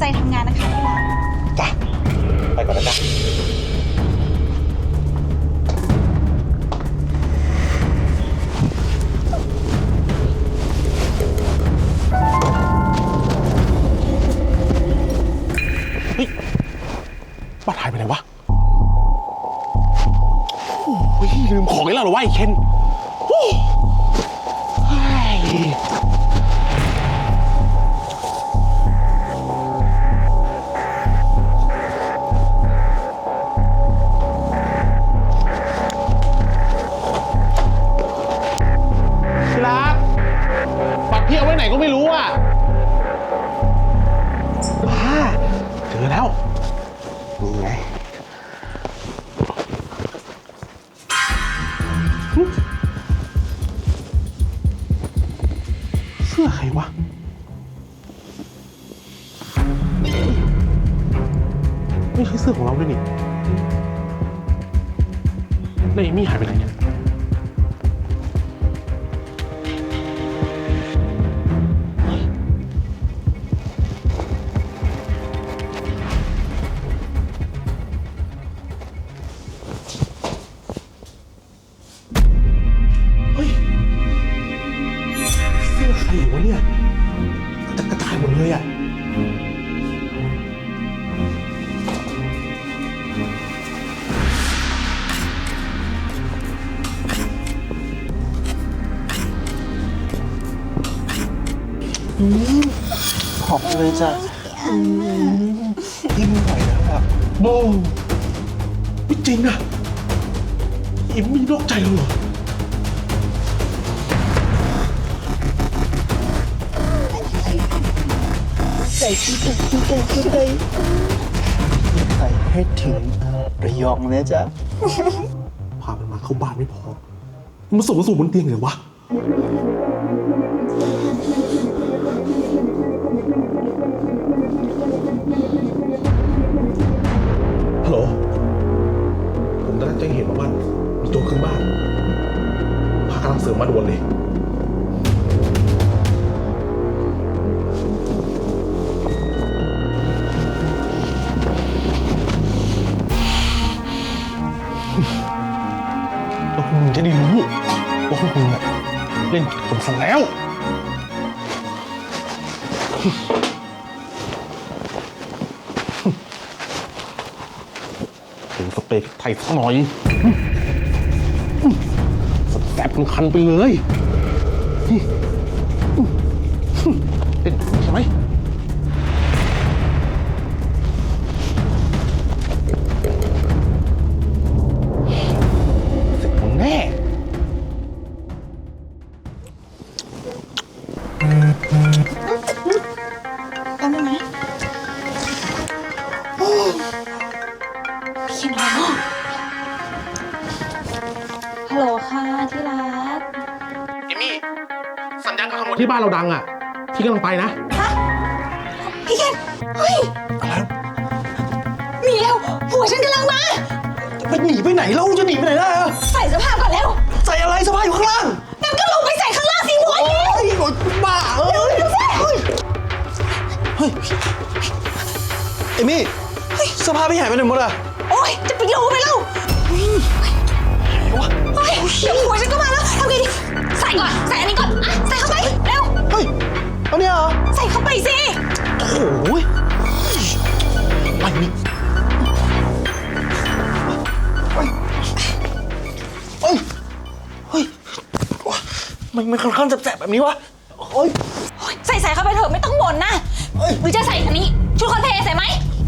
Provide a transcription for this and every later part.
ใจทำงานนะคะที่รัก จ้ะ ไปก่อนนะจ๊ะ เฮ้ยบ้านหายไปไหนวะ โอ้ยลืมของอีกแล้วเหรอวะไอ้เคน ก็ไม่รู้อะบ้าเจอแล้ว นี่ไงเสื้อใครวะ ไม่ใช่เสื้อของเราด้วยนี่แล้วเอมี่หายไปไหนเนี่ย อบเลยจ้ะยิ้มหน่อยแล้วอะโบไม่จริงอะอิมมีนอกใจเราเหรอใจที่ใจที่ใจที่ใจไปให้ถึงระยองเลยจ้ะพามันมาเข้าบ้านไม่พอ มันส่งมาสู่บนเตียงเหรอวะ ฮัลโหล ผมได้รับแจ้งเหตุมาว่ามีโจรขึ้นบ้านพากำลังเสริมมาด่วนเลย แล้วพวกมึงจะได้รู้ว่าพวกมึงอะเล่นผิดคนซะแล้ว ถึงสเปรย์ไทยสักหน่อยแสบคันไปเลย พี่เคนอะไรเนาะฮัลโหลค่ะที่รักเอมี่ สัญญาณการขโมยที่บ้านเราดังอะ พี่กำลังไปนะพี่เคนเฮ้ยอะไรมีแล้วผัวฉันกำลังมาจะหนีไปไหนเราจะหนีไปไหนได้อะใส่เสื้อผ้าก่อนแล้วใส่อะไรสบายอยู่ข้างล่างงั้นก็ลงไปใส่ข้างล่างสิหัวเย็นเฮ้ยโอ๊ยบ้าเอ้ยเฮ้ยเฮ้ยเอมี่เสื้อผ้าพี่หายไปไหนหมดอะโอ๊ย จะไปรู้ไหมเล่าเฮ้ยเฮ้ยเดี๋ยวผัวฉันก็มาแล้วทำไงดีใส่ก่อน ใส่อันนี้ก่อนอะใส่เข้าไป เร็ว เฮ้ยเอาเนี่ยเหรอใส่เข้าไปสิ โอ้โหยไปนี่เฮ้ยเฮ้ยเฮ้ยมันมันค่อนข้างแสบๆแบบนี้วะเฮ้ย โอ๊ยใส่ใส่เข้าไปเถอะไม่ต้องบ่นนะเฮ้ย หรือจะใส่อันนี้ ชุดคอนเพลย์ใส่ไหม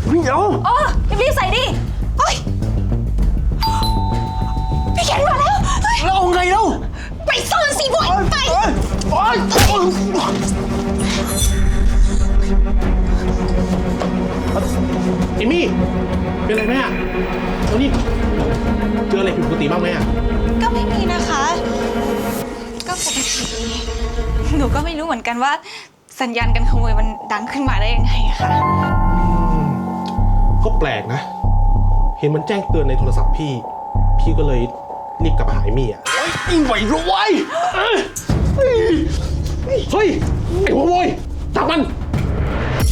เดี๋ยวเออรีบๆใส่ดิเฮ้ยพี่เขียนมาแล้วเฮ้ยแล้วเอาไงเล่าไปซ่อนสิบอยไปเฮ้ยโอ๊ยโอ๊ยเอมี่ เป็นไรไหมอะแล้วนี่เจออะไรผิดปกติบ้างไหมอะ ก็ไม่มีนะคะ ก็ปกติดีหนูก็ไม่รู้เหมือนกันว่า สัญญาณการขโมยมันดังขึ้นมาได้ยังไงอะค่ะ ก็แปลกนะ เห็นมันแจ้งเตือนในโทรศัพท์พี่ พี่ก็เลยรีบกลับมาหาเอมี่อะอีไหวรวยเฮ้ยไอ้หัวโวยจับมัน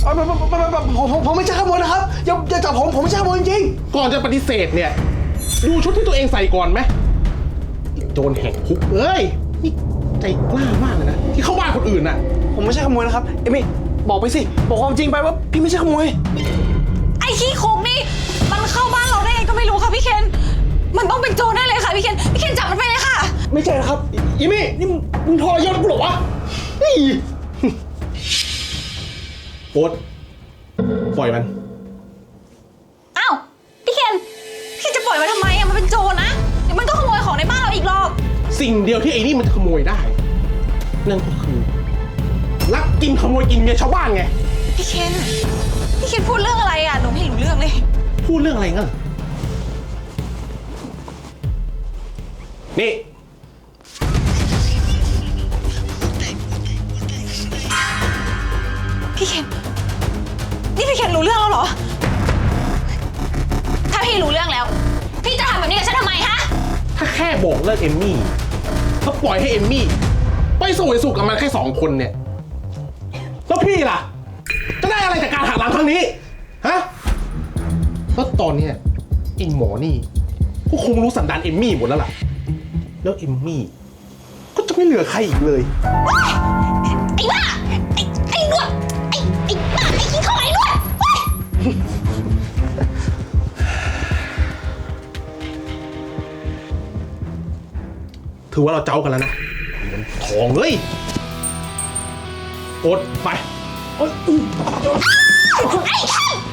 เอาไม่ไม่ไม่ไม่ผมผมผมไม่ใช่ขโมยนะครับ อย่าอย่าจับผมผมไม่ใช่ขโมยจริงก่อนจะปฏิเสธเนี่ย ดูชุดที่ตัวเองใส่ก่อนไหมไอ้โจรแหกคุกเอ้ยนี่ใจกล้ามากเลยนะที่เข้าบ้านคนอื่นน่ะ ๆผมไม่ใช่ขโมยนะครับ เอมี่บอกไปสิ บอกความจริงไปว่าพี่ไม่ใช่ขโมยไอ้ขี้คุกนี่ มันเข้าบ้านเราได้ไงก็ไม่รู้ค่ะพี่เคน มันต้องเป็นโจรแน่เลยค่ะพี่เคน พี่เคนจับมันไปเลยค่ะ ไม่ใช่นะครับอีมี่นี่มึงมึงทรยศกูเหรอวะนี่โอ๊ตปล่อยมัน อ้าว พี่เคน พี่จะปล่อยมันทำไมอะมันเป็นโจรนะเดี๋ยวมันก็ขโมยของในบ้านเราอีกหรอก สิ่งเดียวที่ไอ้นี่มันขโมยได้ นั่นก็คือลักกินขโมยกินเมียชาวบ้านไง พี่เคน พี่เคนพูดเรื่องอะไรอะหนูไม่รู้เรื่องเลย พูดเรื่องอะไรงั้นนี่ พี่เคนนี่พี่เคนรู้เรื่องแล้วเหรอ ถ้าพี่รู้เรื่องแล้ว พี่จะทำแบบนี้กับฉันทำไมฮะ ถ้าแค่บอกเลิกเอมมี่ถ้าปล่อยให้เอมมี่ ไปสวยสุขกับมันแค่สองคนเนี่ย แล้วพี่ล่ะจะได้ อะไรจากการหักหลังครั้งนี้ ฮะแล้วตอนเนี้ยไอ้หมอนี่ก็คงรู้สันดานเอมมี่หมดแล้วล่ะ แล้วเอมมี่ ก็จะไม่เหลือใครอีกเลย ไอ้บ้า ไอ้ไอ้หนวดไอ้ไอ้บ้าไอ้ขี้ข้าไอ้หนวดเฮ้ยถือว่าเราเจ้ากันแล้วนะมันทองเลย อดไป โอ้ท่าน